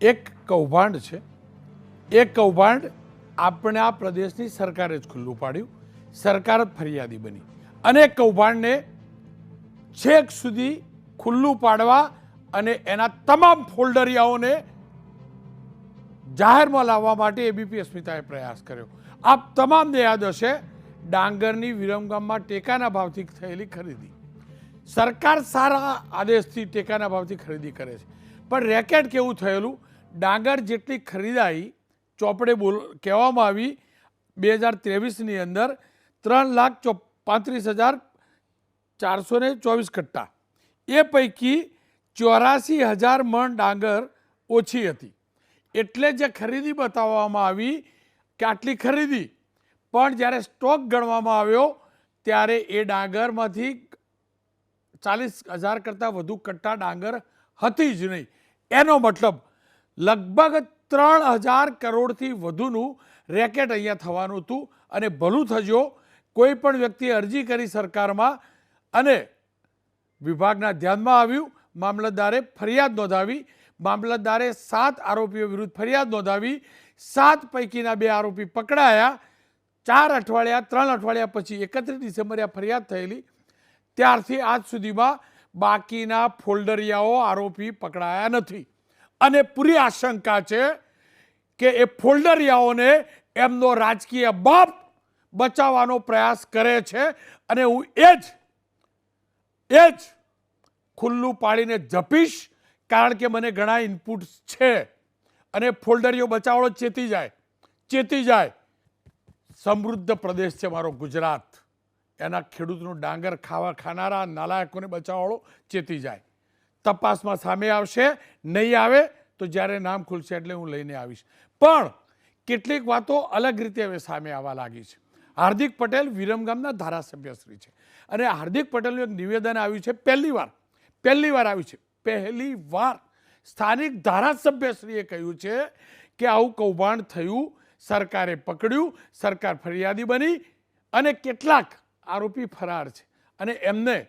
એક કૌભાંડ છે. એ કૌભાંડ આપણે આ પ્રદેશની સરકારે જ ખુલ્લું પાડ્યું. સરકાર ફરિયાદી બની. અને કૌભાંડને છેક સુધી ખુલ્લું પાડવા અને એના તમામ ફોલ્ડરિયાઓને જાહેરમાં લાવવા માટે એબીપી અસ્મિતાએ પ્રયાસ કર્યો. આપ તમામને યાદ હશે, ડાંગરની વિરમગામમાં ટેકાના ભાવથી થયેલી ખરીદી. સરકાર સારા આદેશથી ટેકાના ભાવથી ખરીદી કરે છે. પણ રેકેટ કેવું થયેલું? ડાંગર જેટલી ખરીદાઈ, ચોપડે બોલ, કહેવામાં આવી, બે હજાર ત્રેવીસની અંદર ત્રણ લાખ ચો પાંત્રીસ હજાર ચારસો ને ચોવીસ કટ્ટા. એ પૈકી ચોરાસી હજાર મણ ડાંગર ઓછી હતી. એટલે જે ખરીદી બતાવવામાં આવી કે આટલી ખરીદી, પણ જ્યારે સ્ટોક ગણવામાં આવ્યો, ત્યારે એ ડાંગરમાંથી ચાલીસ હજાર કરતાં વધુ કટ્ટા ડાંગર હતી જ નહીં. એનો મતલબ લગભગ ત્રણ હજાર કરોડથી વધુનું રેકેટ અહીંયા થવાનું હતું અને ભલું થજો. કોઈ પણ વ્યક્તિએ અરજી કરી સરકારમાં અને વિભાગના ધ્યાનમાં આવ્યું, મામલતદારે ફરિયાદ નોંધાવી, મામલતદારે સાત આરોપીઓ વિરુદ્ધ ફરિયાદ નોંધાવી, સાત પૈકીના બે આરોપી પકડાયા, ચાર અઠવાડિયા, ત્રણ અઠવાડિયા પછી એકત્રીસ ડિસેમ્બરે આ ફરિયાદ થયેલી. ત્યારથી આજ સુધીમાં બાકીના ફોલ્ડરિયાઓ આરોપી પકડાયા નથી. અને પૂરી આશંકા છે કે એ ફોલ્ડરિયાઓને એમનો રાજકીય બાપ બચાવવાનો પ્રયાસ કરે છે. અને હું એ જ એ જ ખુલ્લું પાડીને જપીશ, કારણ કે મને ઘણા ઇનપુટ્સ છે. અને ફોલ્ડરીઓ બચાવડો ચેતી જાય ચેતી જાય. સમૃદ્ધ પ્રદેશ છે મારો ગુજરાત. એના ખેડૂતનું ડાંગર ખાવા ખાનારા નાલાયકોને બચાવવાળો ચેતી જાય. તપાસમાં સામે આવશે, નહીં આવે, તો જ્યારે નામ ખુલશે એટલે હું લઈને આવીશ. પણ કેટલીક વાતો અલગ રીતે હવે સામે આવવા લાગી છે. હાર્દિક પટેલ વિરમગામના ધારાસભ્યશ્રી છે. અને હાર્દિક પટેલનું એક નિવેદન આવ્યું છે, પહેલી વાર પહેલી વાર આવ્યું છે, પહેલી વાર સ્થાનિક ધારાસભ્યશ્રીએ કહ્યું છે કે આવું કૌભાંડ થયું, સરકારે પકડ્યું, સરકાર ફરિયાદી બની અને કેટલાક આરોપી ફરાર છે. અને એમને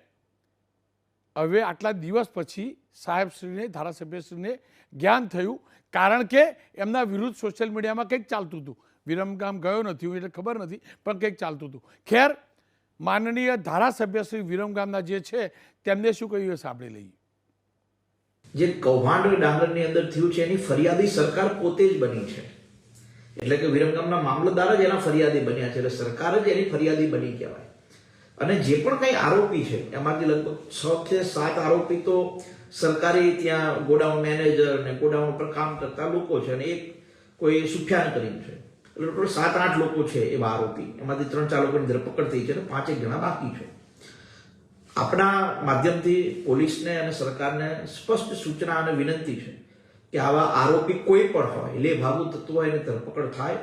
હવે આટલા દિવસ પછી સાહેબશ્રીને, ધારાસભ્યશ્રીને જ્ઞાન થયું કારણ કે એમના વિરુદ્ધ સોશિયલ મીડિયામાં કંઈક ચાલતું હતું. વિરમગામ ગયો નથી હું એટલે ખબર નથી, પણ કંઈક ચાલતું હતું. ખેર, માનનીય ધારાસભ્યશ્રી વિરમગામના જે છે, તેમને શું કહ્યું એ સાંભળી લઈએ. જે કૌભાંડ ડાંગરની અંદર થયું છે, એની ફરિયાદી સરકાર પોતે જ બની છે. એટલે કે વિરમગામના મામલતદાર જ એના ફરિયાદી બન્યા છે, એટલે સરકાર જ એની ફરિયાદી બની કહેવાય. અને જે પણ કંઈ આરોપી છે, એમાંથી લગભગ છ કે સાત આરોપી તો સરકારી ત્યાં ગોડાઉન મેનેજર ને ગોડાઉન પર કામ કરતા લોકો છે અને એક કોઈ સુફિયાન કરીમ છે. એટલે ટોટલ સાત આઠ લોકો છે એવા આરોપી. એમાંથી ત્રણ ચાર લોકોની ધરપકડ થઈ છે અને પાંચેક જણા બાકી છે. આપણા માધ્યમથી પોલીસને અને સરકારને સ્પષ્ટ સૂચના અને વિનંતી છે કે આવા આરોપી કોઈ પણ હોય, લે ભાગુ તત્વ હોય એની ધરપકડ થાય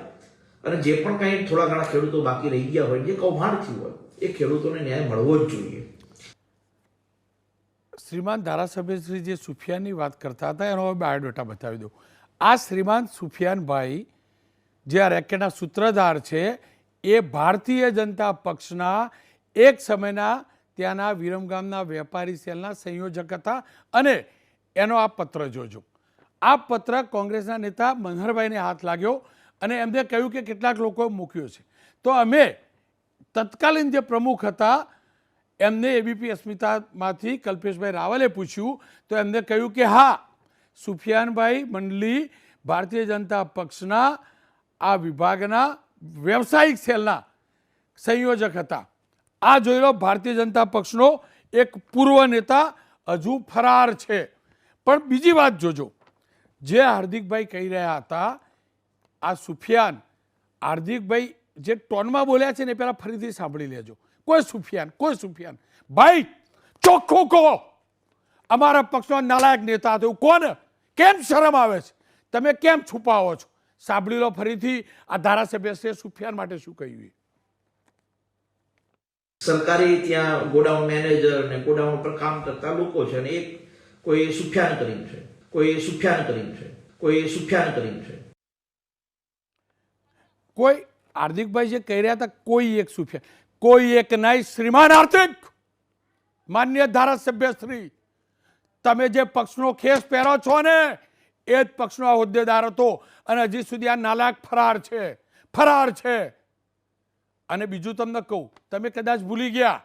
અને જે પણ કંઈ થોડા ઘણા ખેડૂતો બાકી રહી ગયા હોય, જે કૌભાંડ થયું હોય એ ખેડૂતોને ન્યાય મળવો જ જોઈએ. શ્રીમાન ધારાસભ્યશ્રી જે સુફિયાનની વાત કરતા હતા, એનો હવે બાયોડેટા બતાવી દઉં. આ શ્રીમાન સુફિયાનભાઈ જે આ રેકેટના સૂત્રધાર છે, એ ભારતીય જનતા પક્ષના એક સમયના ત્યાંના વિરમગામના વેપારી સેલના સંયોજક હતા અને એનો આ પત્ર જોજો. આ પત્ર કોંગ્રેસના નેતા મનહરભાઈને હાથ લાગ્યો અને એમને કહ્યું કે કેટલાક લોકોએ મૂક્યો છે. તો અમે તત્કાલીન જે પ્રમુખ હતા, એમને એબીપી અસ્મિતામાંથી કલ્પેશભાઈ રાવલે પૂછ્યું, તો એમને કહ્યું કે હા, સુફિયાનભાઈ મંડલી ભારતીય જનતા પક્ષના આ વિભાગના વ્યવસાયિક સેલના સંયોજક હતા. આ જોઈ લો ભારતીય જનતા પક્ષનો એક પૂર્વ નેતા હજુ ફરાર છે. પણ બીજી વાત જોજો, જે હાર્દિકભાઈ કહી રહ્યા હતા, આ સુફિયાન હાર્દિકભાઈ જે ટોનમાં બોલ્યા છે ને પેલા ફરીથી સાંભળી લેજો. કોઈ સુફિયાન કોઈ સુફિયાન. ભાઈ ચોખ્ખું કહો. અમારા પક્ષનો નાલાયક નેતા હતો કોણ? કેમ શરમ આવે છે? તમે કેમ છુપાવો છો? સાંભળી લો ફરીથી આ ધારાસભ્ય છે સુફિયાન માટે શું કહ્યું. સરકારી ત્યાં ગોડાઉન મેનેજર ને ગોડાઉન પર કામ કરતા લોકો છે અને એક કોઈ સુફિયાન કરીમ છે. કોઈ સુફિયાન કરીમ છે. કોઈ સુફિયાન કરીમ છે. કોઈ હાર્દિકભાઈ જે કહી રહ્યા હતા, કોઈ એક સુફિયાન કોઈ એક નહીં, શ્રીમાન હાર્દિક! માન્ય ધારાસભ્ય શ્રી, તમે જે પક્ષનો ખેસ પહેરો છો ને, એ જ પક્ષનો આ હોદ્દેદાર હતો. અને હજી સુધી આ નાલાયક ફરાર છે ફરાર છે. અને બીજું તમને કહું, તમે કદાચ ભૂલી ગયા.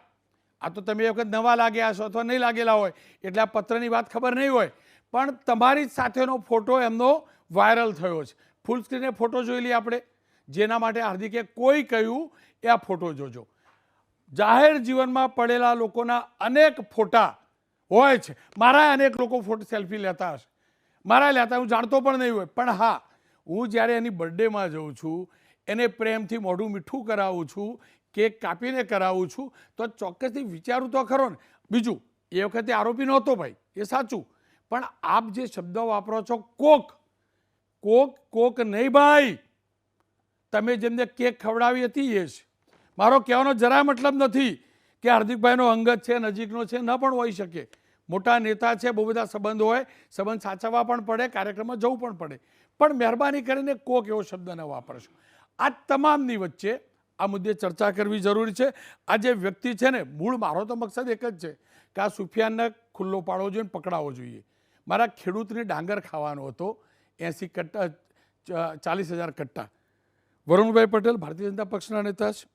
આ તો તમે એ વખત નવા લાગ્યા હશો, અથવા નહીં લાગેલા હોય, એટલે આ પત્રની વાત ખબર નહીં હોય. પણ તમારી જ સાથેનો ફોટો એમનો વાયરલ થયો છે. ફૂલ સ્ક્રીને ફોટો જોઈ લઈએ આપણે. જેના માટે હાર્દિકે કોઈ કહ્યું, એ આ ફોટો જોજો. જાહેર જીવનમાં પડેલા લોકોના અનેક ફોટા હોય છે. મારા અનેક લોકો ફોટો સેલ્ફી લેતા હશે. મારા લેતા, હું જાણતો પણ નહીં હોય. પણ હા, હું જ્યારે એની બર્થડેમાં જઉં છું, એને પ્રેમથી મોઢું મીઠું કરાવું છું, કેક કાપીને કરાવું છું, તો ચોક્કસથી વિચારું તો ખરો ને. બીજું, એ વખતે આરોપી નહોતો ભાઈ, એ સાચું. પણ આપ જે શબ્દ વાપરો છો, કોક કોક કોક નહીં ભાઈ. તમે જેમને કેક ખવડાવી હતી એ જ. મારો કહેવાનો જરાય મતલબ નથી કે હાર્દિકભાઈનો અંગત છે, નજીકનો છે, ન પણ હોઈ શકે. મોટા નેતા છે, બહુ બધા સંબંધ હોય, સંબંધ સાચવવા પણ પડે, કાર્યક્રમમાં જવું પણ પડે. પણ મહેરબાની કરીને કોક એવો શબ્દ ન વાપરશો. આ તમામની વચ્ચે આ મુદ્દે ચર્ચા કરવી જરૂરી છે. આ જે વ્યક્તિ છે ને, મૂળ મારો તો મકસદ એક જ છે કે આ સુફિયાનને ખુલ્લો પાડવો જોઈએ પકડાવવો જોઈએ. મારા ખેડૂતને ડાંગર ખાવાનો હતો એંસી કટ્ટા ચાલીસ હજાર કટ્ટા. વરુણભાઈ પટેલ ભારતીય જનતા પક્ષના નેતા છે,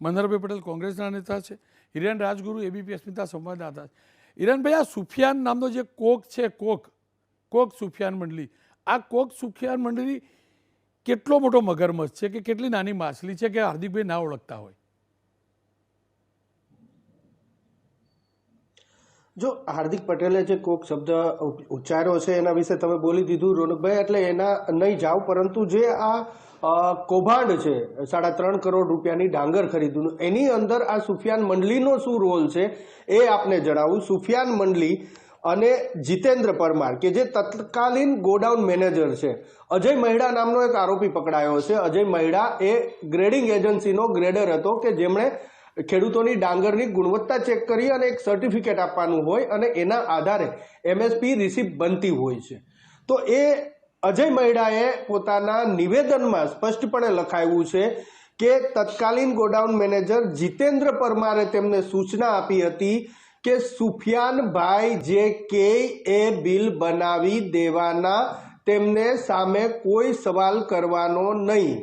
મનહરભાઈ પટેલ કોંગ્રેસના નેતા છે, હિરેન રાજગુરુ એબીપી અસ્મિતા સંવાદદાતા છે. હિરેનભાઈ આ સુફિયાન નામનો જે કોક છે, કોક કોક સુફિયાન મંડળી, આ કોક સુફિયાન મંડળી કેટલો મોટો મગરમચ્છ છે કે કેટલી નાની માછલી છે કે હાર્દિકભાઈ ના ઓળખતા હોય? જો હાર્દિક પટેલે જે કોક શબ્દ ઉચ્ચાર્યો છે એના વિશે તમે બોલી દીધું રોનકભાઈ, એટલે એના નહીં જાઓ પરંતુ જે આ કૌભાંડ છે. સાડા ત્રણ કરોડ રૂપિયાની ડાંગર ખરીદ્યું એની અંદર આ સુફિયાન મંડલીનો શું રોલ છે એ આપને જણાવું. સુફિયાન મંડલી અને જીતેન્દ્ર પરમાર, કે જે તત્કાલીન ગોડાઉન મેનેજર છે. અજય મહિડા નામનો એક આરોપી પકડાયો છે અજય મહિડા એ ગ્રેડિંગ એજન્સીનો ગ્રેડર હતો કે જેમણે ખેડૂતોની ડાંગરની ગુણવત્તા ચેક કરી અને એક સર્ટિફિકેટ આપવાનું હોય અને એના આધારે એમએસપી રિસીપ્ટ બનતી હોય છે. તો એ અજય મહિડાએ પોતાના નિવેદનમાં સ્પષ્ટપણે લખાયું છે કે તત્કાલીન ગોડાઉન મેનેજર જીતેન્દ્ર પરમારે તેમને સૂચના આપી હતી કે સુફિયાનભાઈ જે કે એ બિલ બનાવી દેવાના તેમને સામે કોઈ સવાલ કરવાનો નહીં.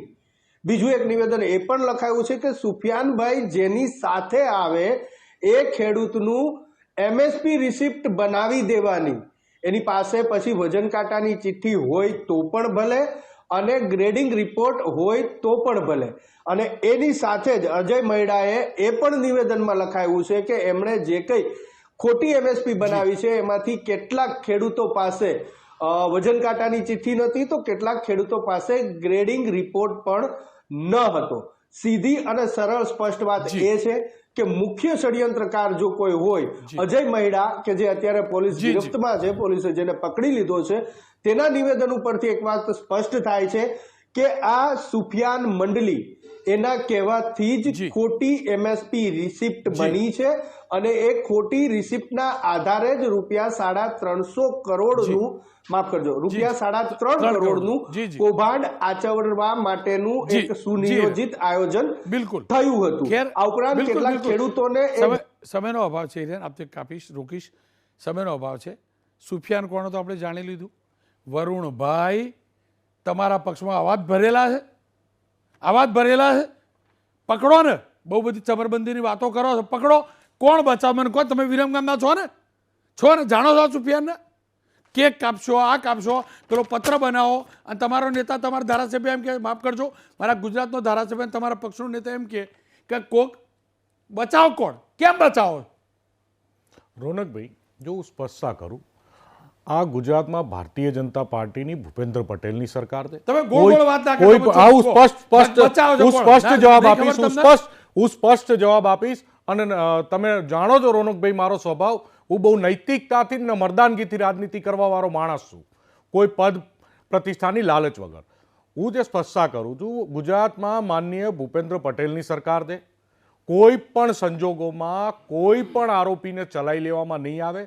બીજું એક નિવેદન એ પણ લખાયું છે કે સુફિયાનભાઈ જેની સાથે આવે એ ખેડૂતનું એમએસપી રિસિપ્ટ બનાવી દેવાની. એની પાસે પછી વજન કાંટાની ચિઠ્ઠી હોય તો પણ ભલે અને ગ્રેડિંગ રિપોર્ટ હોય તો પણ ભલે અને એની સાથે જ અજય મહિડાએ એ પણ નિવેદનમાં લખાયું છે કે એમણે જે કંઈ ખોટી એમએસપી બનાવી છે એમાંથી કેટલાક ખેડૂતો પાસે વજન કાંટાની ચિઠ્ઠી નથી તો કેટલાક ખેડૂતો પાસે ગ્રેડિંગ રિપોર્ટ પણ ન હતો સીધી અને સરળ સ્પષ્ટ વાત. એ છે કે મુખ્ય ષડયંત્રકાર જો કોઈ હોય અજય મહિડા કે જે અત્યારે પોલીસ. ગિરફ્તમાં છે પોલીસે જેને પકડી લીધો છે તેના નિવેદન ઉપરથી એક વાત સ્પષ્ટ થાય છે કે આ સુફિયાન મંડલી એના કહેવાથી જ ખોટી એમએસપી રિસિપ્ટ બની છે અને એ ખોટી રિસિપ્ટના આધારે જ રૂપિયા સાડા ત્રણસો કરોડનું માફ કરજો રૂપિયા સાડા ત્રણ કરોડનું. કૌભાંડ આચરવા માટેનું એક સુનિયોજિત આયોજન બિલકુલ. થયું હતું. આ ઉપરાંત કેટલાક ખેડૂતોને સમયનો અભાવ છે હિરેન. કાપીશ રોકીશ. સમયનો અભાવ છે. સુફિયાન કોણ તો આપણે જાણી લીધું. વરુણભાઈ તમારા પક્ષમાં અવાજ ભરેલા છે? અવાજ ભરેલા છે? પકડો ને. બહુ બધી ચમરબંધીની વાતો કરો છો. પકડો. કોણ બચાવ? મને કહો, તમે વિરમગામના છો ને? છો ને? જાણો છો સુફિયાનને કેક કાપશો, આ કાપશો, પેલો પત્ર બનાવો અને તમારો નેતા તમારા ધારાસભ્ય એમ કે, માફ કરજો, મારા ગુજરાતનો ધારાસભ્ય તમારા પક્ષનો નેતા એમ કે કોક બચાવ કોણ? કેમ બચાવો રોનકભાઈ, જો હું સ્પષ્ટતા કરું આ ગુજરાતમાં ભારતીય જનતા પાર્ટીની ભૂપેન્દ્ર પટેલની સરકાર છે. તમે ગોળ ગોળ વાત ના સ્પષ્ટ સ્પષ્ટ હું સ્પષ્ટ જવાબ આપીશ હું સ્પષ્ટ હું સ્પષ્ટ જવાબ આપીશ અને તમે જાણો છો રોનકભાઈ મારો સ્વભાવ હું બહુ નૈતિકતાથી ને મરદાનગીથી રાજનીતિ કરવા વાળો માણસ છું. કોઈ પદ પ્રતિષ્ઠાની લાલચ વગર. હું જે સ્પષ્ટતા કરું છું ગુજરાતમાં માનનીય ભૂપેન્દ્ર પટેલની સરકાર છે. કોઈ પણ સંજોગોમાં કોઈ પણ આરોપીને ચલાવી લેવામાં નહીં આવે.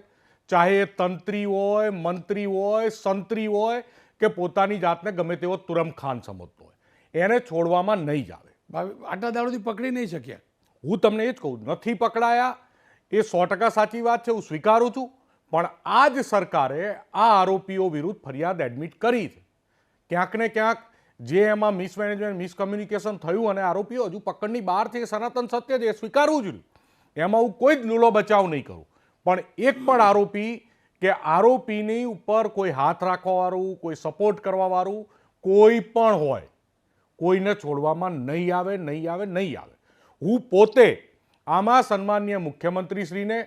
ચાહે એ તંત્રી હોય મંત્રી હોય સંત્રી હોય કે પોતાની જાતને ગમે તેવો તુરમ ખાન સમજતો હોય. એને છોડવામાં નહીં જ આવે. આટલા દાડોથી પકડી નહીં શક્યા. હું તમને એ જ કહું નથી પકડાયા. એ સો ટકા સાચી વાત છે હું સ્વીકારું છું. પણ આ જ સરકારે આ આરોપીઓ વિરુદ્ધ ફરિયાદ એડમિટ કરી છે. ક્યાંક ને ક્યાંક જે એમાં મિસમેનેજમેન્ટ મિસકમ્યુનિકેશન થયું અને આરોપીઓ હજુ પકડની બહાર છે એ સનાતન સત્ય છે એ સ્વીકારવું જોઈએ એમાં હું કોઈ જ લૂલો બચાવ નહીં કરું. પણ એક પણ આરોપી કે આરોપીની ઉપર કોઈ હાથ રાખવાવાળું, કોઈ સપોર્ટ કરવાવાળું કોઈ પણ હોય, કોઈને છોડવામાં નહીં આવે નહીં આવે નહીં આવે. હું પોતે આમાં સન્માનીય મુખ્યમંત્રીશ્રીને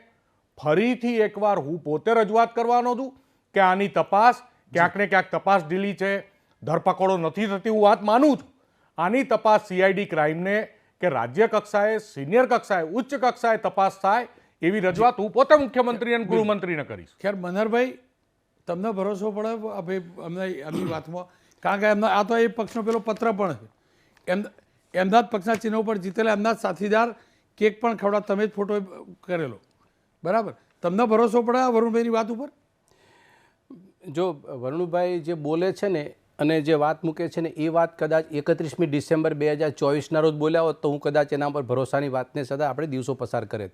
ફરીથી એકવાર હું પોતે રજૂઆત કરવાનો છું કે આની તપાસ ક્યાંક ને ક્યાંક તપાસ ઢીલી છે, ધરપકડો નથી થતી હું વાત માનું છું. આની તપાસ સીઆઈડી ક્રાઇમને કે રાજ્ય કક્ષાએ સિનિયર કક્ષાએ, ઉચ્ચ કક્ષાએ તપાસ થાય એવી રજૂઆત હું પોતે મુખ્યમંત્રી અને ગૃહમંત્રીને કરીશ. ખેર મનહરભાઈ તમને ભરોસો પડે ભાઈ અમને એમની વાતમાં? કારણ કે એમના આ તો એ પક્ષનો પેલો પત્ર પણ છે. એમ એમના જ પક્ષના ચિહ્નો ઉપર જીતેલા એમના સાથીદાર કેક પણ ખવડા તમે જ ફોટો કરેલો. બરાબર? તમને ભરોસો પડે આ વરુણભાઈની વાત ઉપર? જો વરુણભાઈ જે બોલે છે ને અને જે વાત મૂકે છે ને, એ વાત કદાચ એકત્રીસમી ડિસેમ્બર બે હજાર ચોવીસના રોજ બોલ્યા હોત તો હું કદાચ એના પર ભરોસાની વાતને સદા આપણે દિવસો પસાર કરે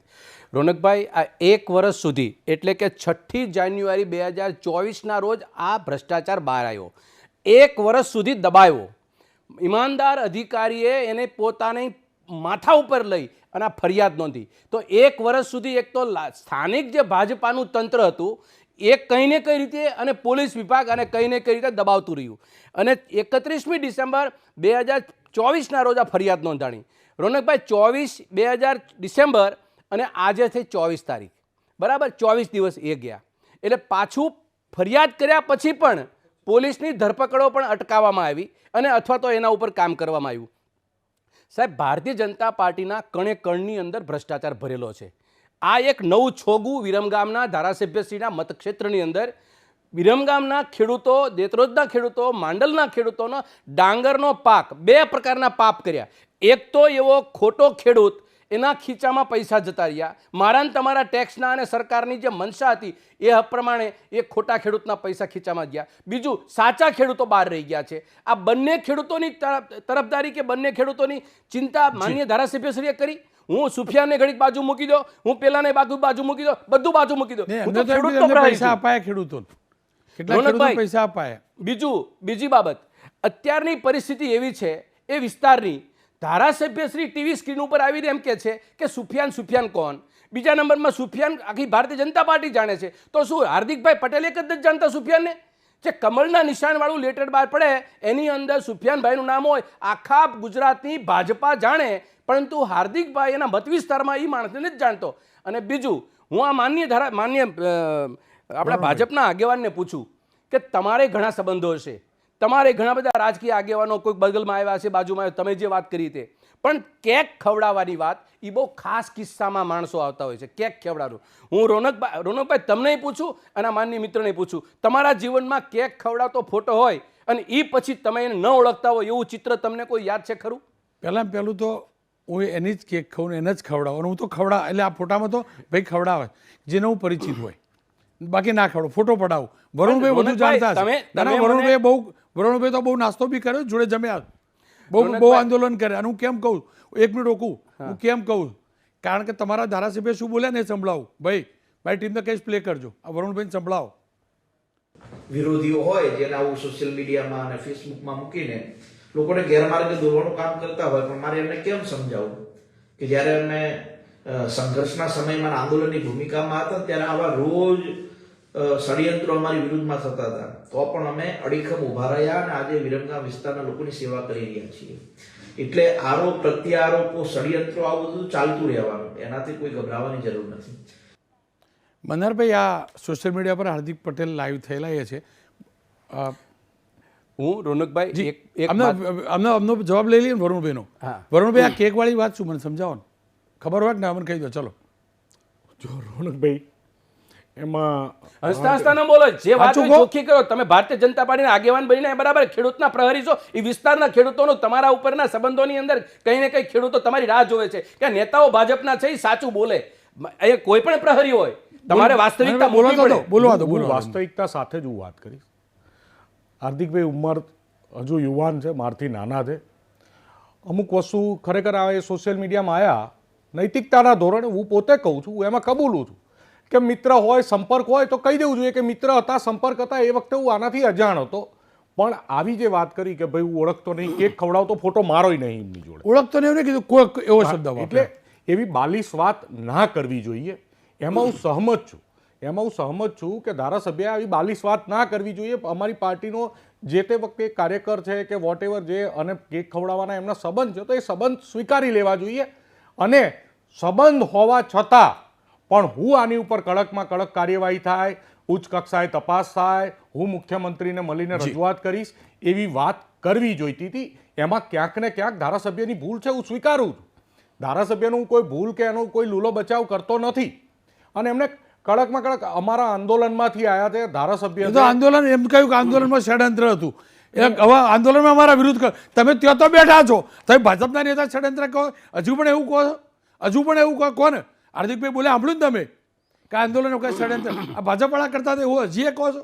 રોનકભાઈ, આ એક વર્ષ સુધી, એટલે કે છઠ્ઠી જાન્યુઆરી બે હજાર ચોવીસના રોજ આ ભ્રષ્ટાચાર બહાર આવ્યો. એક વર્ષ સુધી દબાયો ઈમાનદાર અધિકારીએ એને પોતાની માથા ઉપર લઈ અને ફરિયાદ નોંધી. તો એક વર્ષ સુધી એક તો સ્થાનિક જે ભાજપાનું તંત્ર હતું એ કંઈ ને કઈ રીતે અને પોલીસ વિભાગ અને કંઈ ને કઈ રીતે દબાવતું રહ્યું. અને એકત્રીસમી ડિસેમ્બર બે હજાર ચોવીસના રોજ આ ફરિયાદ નોંધાણી. રોનકભાઈ, ચોવીસ બે હજાર ડિસેમ્બર અને આજે થઈ ચોવીસ તારીખ. બરાબર? ચોવીસ દિવસ એ ગયા. એટલે પાછું ફરિયાદ કર્યા પછી પણ પોલીસની ધરપકડો પણ અટકાવવામાં આવી અને અથવા તો એના ઉપર કામ કરવામાં આવ્યું. સાહેબ, ભારતીય જનતા પાર્ટીના કણે કણની અંદર ભ્રષ્ટાચાર ભરેલો છે. આ એક નવું છોગું વિરમગામના ધારાસભ્યશ્રીના મતક્ષેત્રની અંદર. વિરમગામના ખેડૂતો દેતરોજના ખેડૂતો માંડલના ખેડૂતોનો ડાંગરનો પાક બે પ્રકારના પાપ કર્યા. એક તો એવો ખોટો ખેડૂત એના ખીચામાં પૈસા જતા રહ્યા. મારા ને તમારા ટેક્સના અને સરકારની જે મનસા હતી એ પ્રમાણે એ ખોટા ખેડૂતના પૈસા ખીચામાં ગયા. બીજું સાચા ખેડૂતો બહાર રહી ગયા છે. આ બંને ખેડૂતોની તરફ- તરફદારી કે બંને ખેડૂતોની ચિંતા માન્ય ધારાસભ્યશ્રીએ કરી? હું સુફિયાને ઘડીક બાજુ મૂકી દો હું પેલાને બાજુ બાજુ મૂકી દો બધું બાજુ મૂકી દો. હું તો તો એમ ખેડૂતનો કીધું એમને પ્રહરી પૈસા. અપાયા ખેડૂતોને. કેટલા પૈસા અપાયા? બીજું બીજી બાબત. અત્યારની પરિસ્થિતિ એવી છે એ વિસ્તારની ધારાસભ્ય શ્રી ટીવી સ્ક્રીન ઉપર આવીને એમ કે છે કે સુફિયાન સુફિયાન કોણ? બીજા નંબરમાં સુફિયાન આખી ભારતીય જનતા પાર્ટી જાણે છે. તો શું હાર્દિકભાઈ પટેલ એક જ જાણતા સુફિયાનને? જે કમળના નિશાનવાળું લેટર બહાર પડે એની અંદર સુફિયાનભાઈનું નામ હોય આખા ગુજરાતની ભાજપા જાણે પરંતુ હાર્દિકભાઈ એના મત વિસ્તારમાં એ માણસને નથી જાણતો. અને બીજું હું આ માન્ય ધારા માન્ય આપણા ભાજપના આગેવાનને પૂછું કે તમારે ઘણા સંબંધો હશે તમારે ઘણા બધા રાજકીય આગેવાનો કોઈ બગલમાં આવ્યા છે બાજુમાં આવ્યા, તમે જે વાત કરી તે. પણ કેક ખવડાવવાની વાત એ બહુ ખાસ કિસ્સામાં માણસો આવતા હોય છે કેક ખવડાવવાનું. હું રોનકભાઈ રોનકભાઈ તમને પૂછું અને આ માન્ય મિત્રને પૂછું. તમારા જીવનમાં કેક ખવડાવતો ફોટો હોય અને એ પછી તમે એને ન ઓળખતા હોય એવું ચિત્ર તમને કોઈ યાદ છે ખરું? પહેલાં પહેલું તો હું એની જ કેક ખાઉં ને એને જ ખવડાવું. અને હું તો ખવડા એટલે આ ફોટામાં તો ભાઈ ખવડાવે જેને હું પરિચિત હોય. બાકી ના ખવડો ફોટો પડાવું. વરુણભાઈ બધું જાણતા ના, મને- વરુણભાઈ બહુ વરુણભાઈ તો બહુ નાસ્તો બી કર્યો જોડે જમ્યા બહુ બહુ આંદોલન કરે અને હું કેમ કહું? એક મિનિટ રોકું. હું. કેમ કહું? કારણ કે તમારા ધારાસભ્ય શું બોલ્યા ને સંભળાવું. ભાઈ મારી ટીમને કહીશ પ્લે કરજો. આ વરુણભાઈને સંભળાવો. વિરોધીઓ હોય જેને આવું સોશિયલ મીડિયામાં અને ફેસબુકમાં મૂકીને લોકોને ગેરમાર્ગે દોરવાનું કામ કરતા હોય, પણ મારે એમને કેમ સમજાવવું કે જ્યારે અમે સંઘર્ષના સમયમાં આંદોલનની ભૂમિકામાં હતા, ત્યારે આવા રોજ ષડયંત્રો અમારી વિરુદ્ધમાં થતા હતા. તો પણ અમે અડીખમ ઊભા રહ્યા અને આજે વિરમગામ વિસ્તારના લોકોની સેવા કરી રહ્યા છીએ. એટલે આરોપ પ્રત્યારોપો, ષડયંત્રો, આવું બધું ચાલતું રહેવાનું. એનાથી કોઈ ગભરાવાની જરૂર નથી. મનહરભાઈ આ સોશિયલ મીડિયા પર હાર્દિક પટેલ લાઈવ થયેલા એ છે. હું રોનકભાઈ એક અમને અમનો જવાબ લઈ લઈએ ને વરુણભાઈનો. વરુણભાઈ આ કેકવાળી વાત શું? મને સમજાવો ને. ખબર હોય કે ના મને કહી દો. ચલો. જો રોનકભાઈ એમાં હસતા હસતા ન બોલો. જે વાત સાચું હોય કહો. ચોખ્ખી કરો તમે ભારતીય જનતા પાર્ટીના આગેવાન બનીને બરાબર ખેડૂતના પ્રહરી છો. એ વિસ્તારના ખેડૂતોનો તમારા ઉપરના સંબંધોની અંદર કંઈ ને કંઈ ખેડૂતો તમારી રાહ જોવે છે. કે નેતાઓ ભાજપના છે એ સાચું બોલે. એ કોઈ પણ પ્રહરી હોય. તમારે વાસ્તવિકતા બોલવા દો બોલવા દો. વાસ્તવિકતા સાથે જ હું વાત કરીશ. હાર્દિકભાઈ ઉંમર હજુ યુવાન છે મારથી નાના છે. અમુક વસ્તુ ખરેખર આ એ સોશિયલ મીડિયામાં આવ્યા નૈતિકતાના ધોરણે હું પોતે કહું છું હું એમાં કબૂલું છું કે મિત્ર હોય સંપર્ક હોય તો કહી દેવું જોઈએ કે મિત્ર હતા સંપર્ક હતા એ વખતે હું આનાથી અજાણ હતો. પણ આવી જે વાત કરી કે ભાઈ હું ઓળખતો નહીં કેક ખવડાવતો ફોટો મારોય નહીં એમની જોડે. ઓળખતો નહીં કીધું કોઈક એવો શબ્દ એટલે એવી બાલિશ વાત ના કરવી જોઈએ. એમાં હું સહમત છું. એમાં હું સહમત છું કે ધારાસભ્ય આવી બાલિશ વાત ના કરવી જોઈએ. અમારી પાર્ટીનો જે તે વખતે કાર્યકર છે કે વોટ જે અને કેક ખવડાવવાના એમના સંબંધ છે તો એ સંબંધ સ્વીકારી લેવા જોઈએ. અને સંબંધ હોવા છતાં પણ હું આની ઉપર કડકમાં કડક કાર્યવાહી થાય ઉચ્ચ કક્ષાએ તપાસ થાય હું મુખ્યમંત્રીને મળીને રજૂઆત કરીશ એવી વાત કરવી જોઈતી હતી. એમાં ક્યાંક ને ક્યાંક ધારાસભ્યની ભૂલ છે હું સ્વીકારું છું. ધારાસભ્યનું કોઈ ભૂલ કે એનો કોઈ લૂલો બચાવ કરતો નથી. અને એમને કડકમાં કડક અમારા આંદોલનમાંથી આવ્યા છે ધારાસભ્ય તો આંદોલન એમ કહ્યું કે આંદોલનમાં ષડયંત્ર હતું. એટલે હવે આંદોલનમાં અમારા વિરુદ્ધ તમે ત્યાં તો બેઠા છો. તમે ભાજપના નેતા ષડયંત્ર કહો હજુ પણ એવું કહો હજુ પણ એવું કહો? કોને? હાર્દિકભાઈ બોલે સાંભળ્યું ને તમે કે આંદોલન કઈ ષડયંત્ર. આ ભાજપવાળા કરતા એવું હજી એ કહો છો?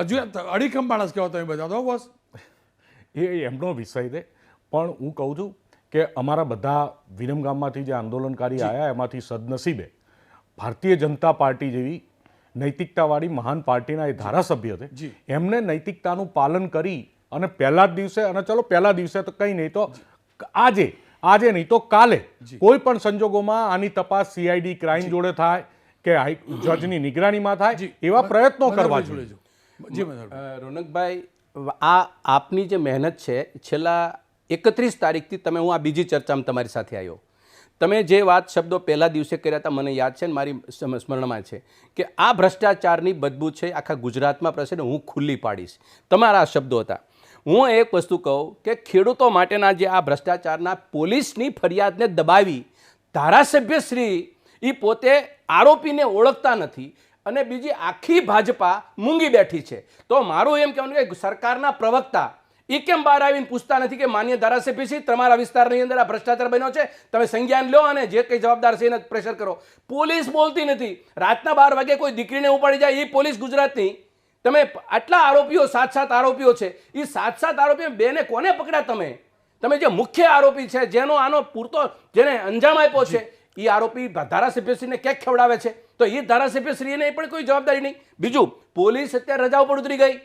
હજુ અડીખમ માણસ કહો તમે બધા તો બસ એ એમનો વિષય છે. પણ હું કહું છું કે અમારા બધા વિરમગામમાંથી જે આંદોલનકારી આવ્યા એમાંથી સદનસીબે ભારતીય જનતા પાર્ટી જેવી નૈતિકતાવાળી મહાન પાર્ટીના એ ધારાસભ્ય છે. એમને નૈતિકતાનું પાલન કરી અને પહેલા જ દિવસે અને ચલો પહેલા દિવસે તો કંઈ નહીં તો આજે આજે નહીં તો કાલે કોઈ પણ સંજોગોમાં આની તપાસ સીઆઈડી ક્રાઇમ જોડે થાય કે હાઈ જજની નિગરાનીમાં થાય એવા પ્રયત્નો કરવા જોઈએ. રોનકભાઈ આ આપની જે મહેનત છે છેલ્લા એકત્રીસ તારીખથી તમે હું આ બીજી ચર્ચામાં તમારી સાથે આવ્યો. તમે જે વાત શબ્દો પહેલા દિવસે કર્યા હતા, મને યાદ છે ને મારી સમ- સ્મરણમાં છે કે આ ભ્રષ્ટાચારની બદબુ છે, આખા ગુજરાતમાં પ્રશેને હું ખુલ્લી પાડીશ. તમારા શબ્દો હતા. હું એક વસ્તુ કહું કે ખેડૂતો માટેના જે આ ભ્રષ્ટાચારના પોલીસની ફરિયાદને દબાવી ધારાસભ્યશ્રી એ પોતે આરોપીને ઓળખતા નથી અને બીજી આખી ભાજપા મૂંગી બેઠી છે. તો મારું એમ કહેવાનું કે સરકારના પ્રવક્તા એ કેમ બહાર આવીને પૂછતા નથી કે માન્ય ધારાસભ્ય છે? તમારા વિસ્તારની અંદર આ ભ્રષ્ટાચાર બન્યો છે? તમે સંજ્ઞાન લો અને જે કંઈ જવાબદાર છે એને પ્રેશર કરો. પોલીસ બોલતી નથી. રાતના બાર વાગે કોઈ દીકરીને ઉપાડી જાય એ પોલીસ ગુજરાતની. તમે આટલા આરોપીઓ સાત સાત આરોપીઓ છે. એ સાત સાત આરોપીઓ બેને કોને પકડ્યા તમે? તમે જે મુખ્ય આરોપી છે, જેનો આનો પૂરતો જેને અંજામ આપ્યો છે એ આરોપી ધારાસભ્યશ્રીને ક્યાંક ખવડાવે છે? તો એ ધારાસભ્યશ્રીને પણ કોઈ જવાબદારી નહીં. બીજું, પોલીસ અત્યારે રજાઓ ઉપર ઉતરી ગઈ.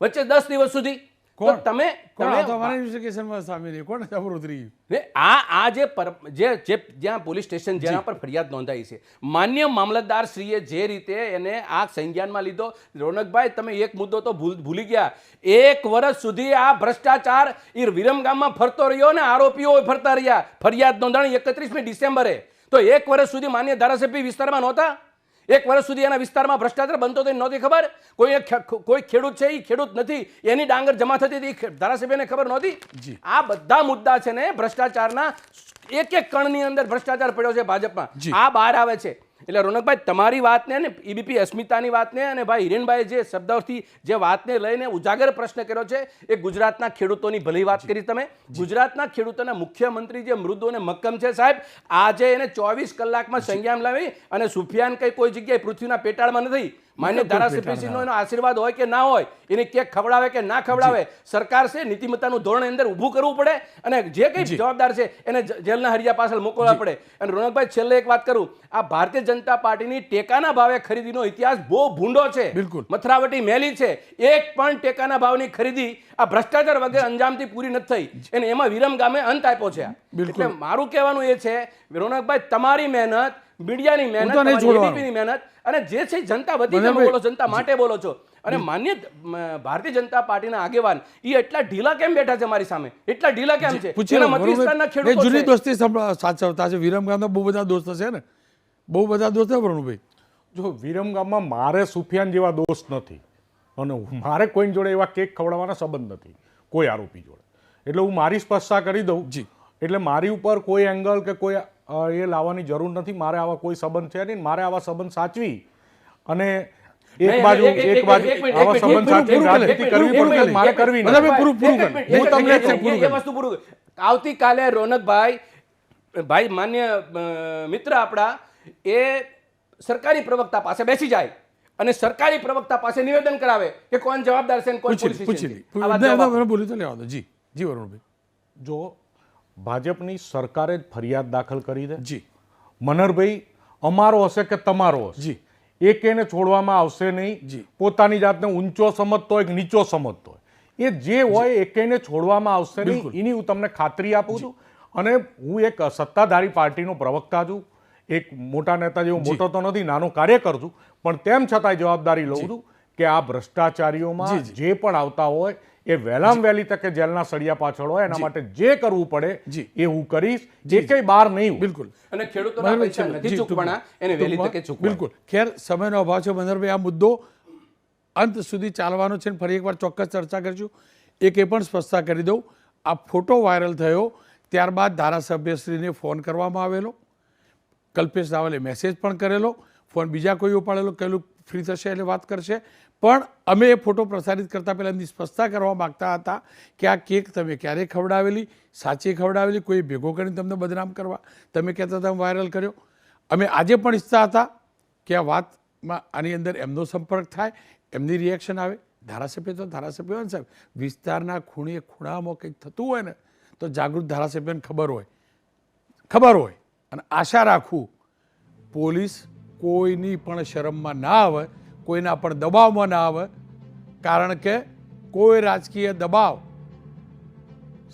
વચ્ચે દસ દિવસ સુધી તો તમે તમે અમારા ઇન્વેસ્ટિગેશનમાં સામેલ છે. કોણ? ઉતરી ને આ આ જે પર જે જે જ્યાં પોલીસ સ્ટેશન જેના પર ફરિયાદ નોંધાઈ છે. માન્ય મામલતદાર શ્રીએ જે રીતે એને આ સંજ્ઞાનમાં લીધો રોનકભાઈ તમે એક મુદ્દો તો ભૂલ ભૂલી ગયા. એક વર્ષ સુધી આ ભ્રષ્ટાચાર એ વિરમગામમાં ફરતો રહ્યો ને આરોપીઓ ફરતા રહ્યા. ફરિયાદ નોંધાણી એકત્રીસમી ડિસેમ્બરે. તો એક વર્ષ સુધી માન્ય ધારાસભ્ય વિસ્તારમાં નહોતા? એક વર્ષ સુધી એના વિસ્તારમાં ભ્રષ્ટાચાર બનતો તો નહોતી ખબર? કોઈ કોઈ ખેડૂત છે એ ખેડૂત નથી એની ડાંગર જમા થતી હતી ધારાસભ્યને ખબર નહોતી? આ બધા મુદ્દા છે ને ભ્રષ્ટાચારના એક એક કણની અંદર ભ્રષ્ટાચાર પડ્યો છે ભાજપમાં. આ બહાર આવે છે. એટલે રોનકભાઈ તમારી વાતને ને ઈબીપી અસ્મિતાની વાતને અને ભાઈ હિરેનભાઈ જે શબ્દોથી જે વાતને લઈને ઉજાગર પ્રશ્ન કર્યો છે એ ગુજરાતના ખેડૂતોની ભલી વાત કરી તમે. ગુજરાતના ખેડૂતોના મુખ્યમંત્રી જે મૃદુ અને મક્કમ છે સાહેબ આજે એને ચોવીસ કલાકમાં સંજ્ઞામ લાવી અને સુફિયાન કંઈ કોઈ જગ્યાએ પૃથ્વીના પેટાળમાં નથી. માન્ય ધારાસભ્યશ્રીનો એનો આશીર્વાદ હોય કે ના હોય એને ક્યાંક ખવડાવે કે ના ખવડાવે સરકાર છે નીતિમત્તાનું ધોરણ અંદર ઊભું કરવું પડે અને જે કંઈ જવાબદાર છે એને જેલના હરિયા પાછળ મોકલવા પડે. અને રોનકભાઈ છેલ્લે એક વાત કરું આ ભારતીય જનતા પાર્ટીની ટેકાના ભાવે ખરીદીનો ઇતિહાસ બહુ ભૂંડો છે. બિલકુલ. મથરાવટી મેલી છે. એક પણ ટેકાના ભાવની ખરીદી આ ભ્રષ્ટાચાર વગેરે અંજામથી પૂરી નથી થઈ. અને એમાં વિરમ ગામે અંત આપ્યો છે એટલે મારું કહેવાનું એ છે રોનકભાઈ તમારી મહેનત મીડિયાની મહેનત હું તમારી છોડવાનો. ની મહેનત અને જે છે જનતા વતી તમે બોલો જનતા માટે બોલો છો. અને માન્ય ભારતીય જનતા પાર્ટીના આગેવાન એ એટલા ઢીલા કેમ બેઠા છે મારી સામે? એટલા ઢીલા કેમ છે? એના મત વિસ્તારના એ ખેડૂતો જૂની દોસ્તી સાચવતા છે. વિરમગામના બહુ બધા દોસ્ત છે ને? બહુ બધા દોસ્ત છે વરુણભાઈ? જો વિરમગામમાં મારે સુફિયાન જેવા દોસ્ત નથી અને મારે કોઈની જોડે એવા કેક ખવડાવવાના સંબંધ નથી. કોઈ આરોપી જોડે. એટલે હું મારી સ્પષ્ટતા કરી દઉં. જી. એટલે મારી ઉપર કોઈ એંગલ કે કોઈ એ લાવવાની જરૂર નથી મારે આવા કોઈ સંબંધ છે નહીં મારે આવા સંબંધ સાચવી અને એક બાજુ એક- બાજુ આવા સંબંધ સાચવી રાજનીતિ કરવી પડશે મારે કરવી નથી પૂરું- પૂરું હું તમને એક. વસ્તુ પૂરું. આવતીકાલે રોનકભાઈ ભાઈ માન્ય મિત્ર આપણા એ સરકારી પ્રવક્તા પાસે બેસી જાય અને સરકારી પ્રવક્તા પાસે નિવેદન કરાવે કે કોણ જવાબદાર છે અને કોણ પૂછી લે લી, પૂછી સ્ટેશન લી. છે. આ વાત ના, ના, જવાબ. મને બોલ્યું તો લેવા દો જી જી વરુણભાઈ જો ભાજપની સરકારે જ ફરિયાદ દાખલ કરી દે જી. મનહરભાઈ અમારો હશે કે તમારો હશે? જી. એકેને છોડવામાં આવશે નહીં? જી. પોતાની જાતને ઊંચો સમજતો હોય કે નીચો સમજતો હોય? એ જે હોય એકેને છોડવામાં આવશે નહીં? એની હું તમને ખાતરી આપું છું. અને હું એક સત્તાધારી પાર્ટીનો પ્રવક્તા છું. એક મોટા નેતા જેવો મોટો તો નથી નાનો કાર્યકર છું. પણ તેમ છતાંય જવાબદારી લઉં છું કે આ ભ્રષ્ટાચારીઓમાં જે પણ આવતા હોય એ વહેલામ વહેલી તકે જેલના સળિયા પાછળ હોય એના માટે જે કરવું પડે જી. એ હું કરીશ. જે કંઈ બહાર નહીં બિલકુલ. અને ખેડૂતોના પૈસા નથી ચૂકવાના એને વહેલી તકે ચૂકવા બિલકુલ. ખેર સમયનો અભાવ છે મનોહરભાઈ આ મુદ્દો અંત સુધી ચાલવાનો છે અને ફરી એકવાર ચોક્કસ ચર્ચા કરીશું. એક એ પણ સ્પષ્ટતા કરી દઉં. આ ફોટો વાયરલ થયો ત્યારબાદ ધારાસભ્યશ્રીને ફોન કરવામાં આવેલો. કલ્પેશ રાવલે મેસેજ પણ કરેલો. ફોન બીજા કોઈ ઉપાડેલો કહેલું ફ્રી થશે એટલે વાત કરશે. પણ અમે એ ફોટો પ્રસારિત કરતા પહેલાં એમની સ્પષ્ટતા કરવા માગતા હતા કે આ કેક તમે ક્યારે ખવડાવેલી, સાચી ખવડાવેલી, કોઈ ભેગો કરીને તમને બદનામ કરવા. તમે કહેતા હતા વાયરલ કર્યો. અમે આજે પણ ઈચ્છતા હતા કે આ વાતમાં આની અંદર એમનો સંપર્ક થાય, એમની રિએક્શન આવે. ધારાસભ્ય તો ધારાસભ્ય હોય સાહેબ. વિસ્તારના ખૂણે ખૂણામાં કંઈક થતું હોય ને, તો જાગૃત ધારાસભ્યને ખબર હોય. ખબર હોય. અને આશા રાખું, પોલીસ કોઈની પણ શરમમાં ના આવે કોઈના પણ દબાવમાં ના આવે કારણ કે કોઈ રાજકીય દબાવ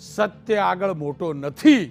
સત્ય આગળ મોટો નથી.